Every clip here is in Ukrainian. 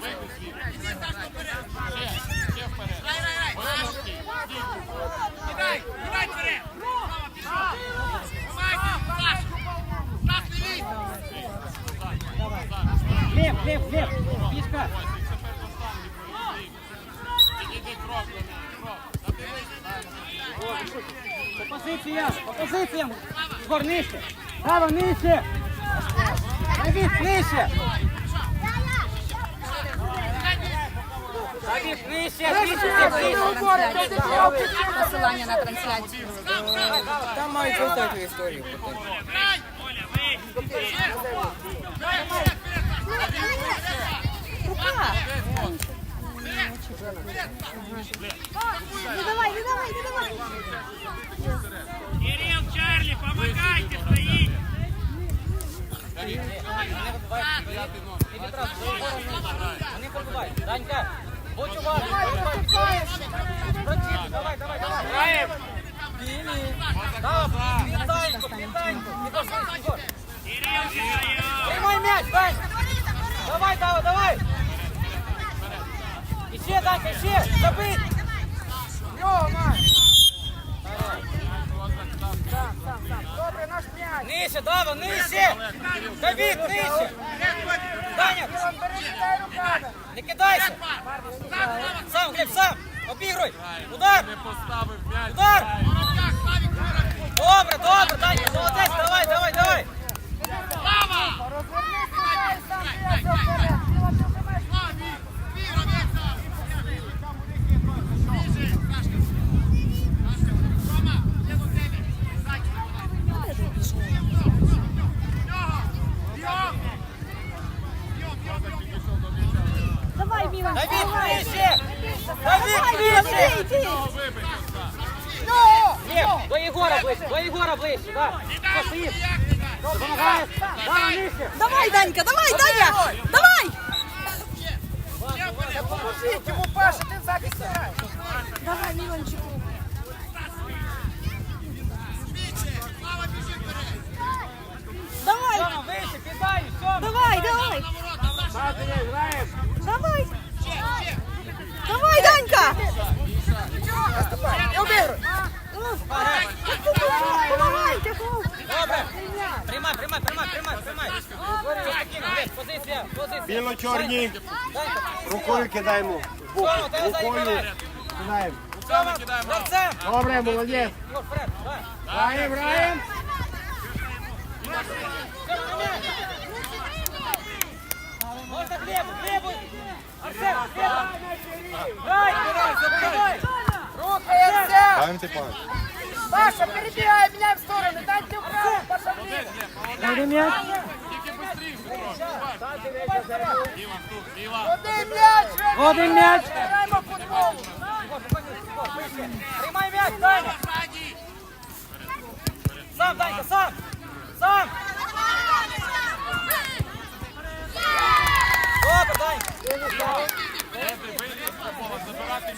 До неї, крок. Задивись. По позиціям, по позиціям. Ігор, нижче. Право, нижче. Давід, нижче. Давід, нижче, нижче, нижче. Посилання на трансляцію. Там мають твою історію. Вперед, Ну давай, ну давай, ну давай. Кирилл, Чарлі, помогайте, стоїть! П'ятий номер. Данька, будь уважний. Давай, давай, давай. Вітанько, Вітанько. Кирилл! Приймай м'яч, Дань. Давай, давай, давай. Іще, Данька, іще. Забить. Добре, наш м'яч. Нижче, Дава, нижче. Давід, нижче. Даня, Перекидай руками. Не кидайся. Сам, Глеб, сам. Обігруй. Удар. Не поставив м'яч. Удар. Добре, добре, Глеб, до Єгора ближче, до Єгора ближче, да. Нижче. Давай, Данька, давай, Даня, давай. Поможіть йому, Паша, ти в захисті граєш. Давай, вперед! Давай, Сьома, вище, кидай, сьома. давай, давай. На ворота, Саша! Давай. Ще, ще! Давай, Данька. Обігруй. Давай, тяху. Добре. Приймай, приймай, приймай, приймай, позиція, позиція. Біло-чорні. Рукою кидаємо. Рукою кидаємо. Добре, молодець. На м'яч. Можна Глебу, Глебу. Ти пас. Паша, перебігай, міняй в сторону. Дайте вправо, Паша вліво. Один м'яч. Один м'яч. Граємо футбол. Приймай м'яч, Даня. Сам, Данька. Сам. Добре, Данька. Де ти вийдеш на поле, забирати м'яч. Віддавати пас. Дай Глеб. Кричи на них,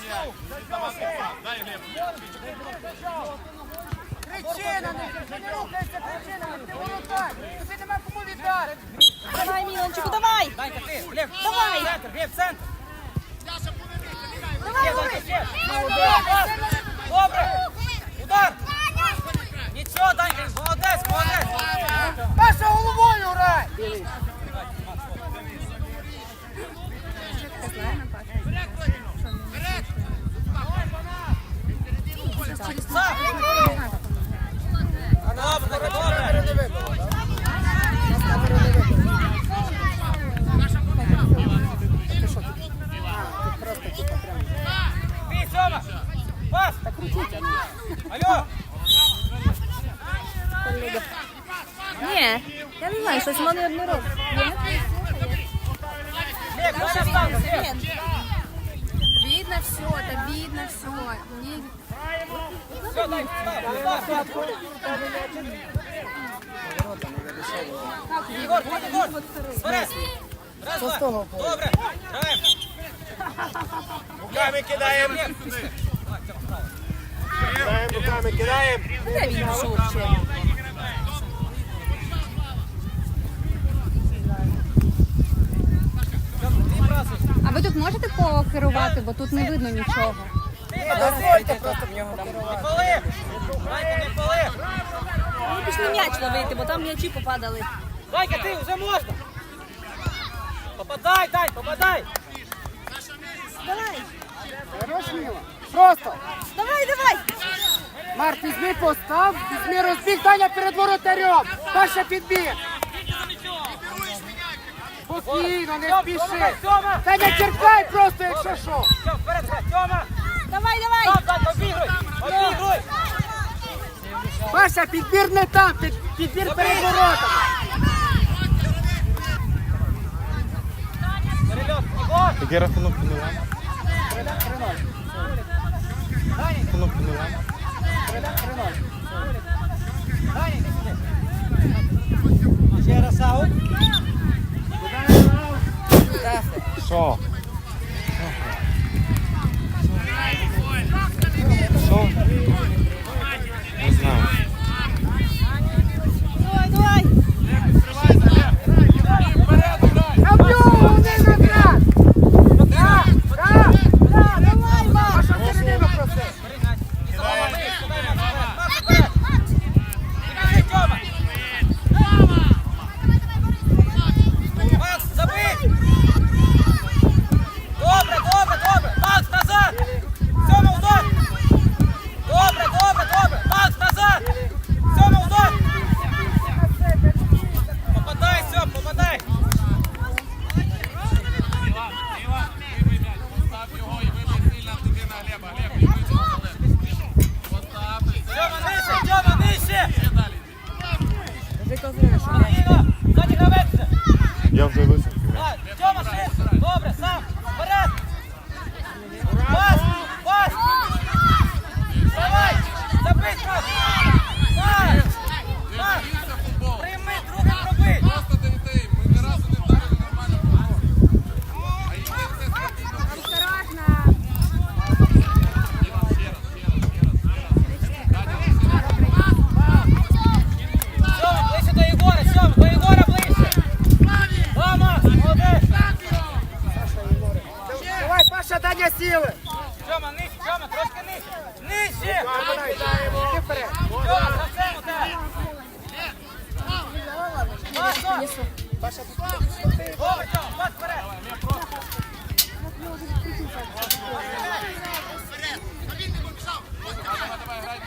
якщо не рухаєшся, кричи. Ти воротар. Тобі нема кому віддати. Давай, Міланчику, давай. Данька, ти, Глеб. Давай. Центр, Глеб, центр. Яша, повернися, нехай! Ще, Данька, ще. Молодець. Добре. Удар. Нічого, Данька, молодець, молодець. Паша, головою грай. Вперед! Сам. Добре, добре. Бій, Сьома. Пас. Алло. Ні, я не знаю, щось в мене не робить. Глеб, дай я. Видно все, это видно все. Мне Все, дай, став, став, став. Ігор, будь, Ігор. Вперед. Раз, два. Добре. Граємо. Руками кидаємо. Кидаємо, руками. Де він пішов взагалі? Ти брасуєш. Ви тут можете покерувати, бо тут не видно нічого. Дозвольте просто в нього керувати. Коли? Дайте не коли. Ну, пішли м'яч ловити, бо там м'ячі попадали. Данька, ти вже можна. Попадай, Дань, попадай. Давай, Хорош, Міла. Просто. давай, давай. Марк, візьми постав, візьми розбіг, Даня перед воротарем. Паша підбіг. Спокійно, не спіши. Тьома. Даня, черкай просто, якщо що. Вперед, вперед, Тьома. Давай, давай. Обігруй. Обігруй. Паша, підбір не там, під, підбір перед воротами. Перельот, Ігор. Який рахунок Мілана? Рахунок Мілана? Даня,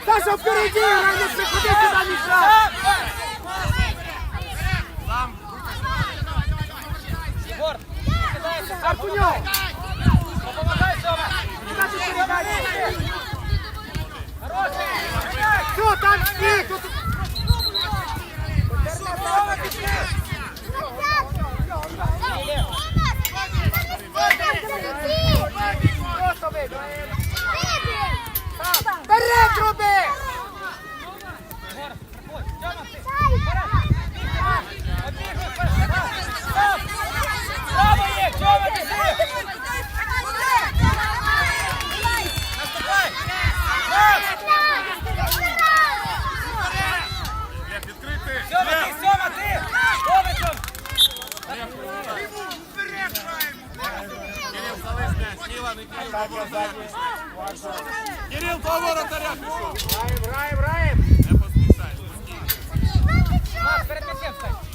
Саша, впереді, грай, не приходи сюди, мішай. Егор, Сьома! Саша, передай. Хороший! Все, там всі, тут Сьома, пішли! просто вийди. Вперед, роби! Егор, приходь! Сьома, ти! Вперед! Обігруй, вперед! Стоп! Право є! Сьома, біжи! Наступай! Стоп! Сьома, ти! Сьома, ти! Добре, Сьома! Кирил, залиш по воротаря. Раем, раем, граємо. Не поспішай, пусти. Макс, перед м'ячем стань!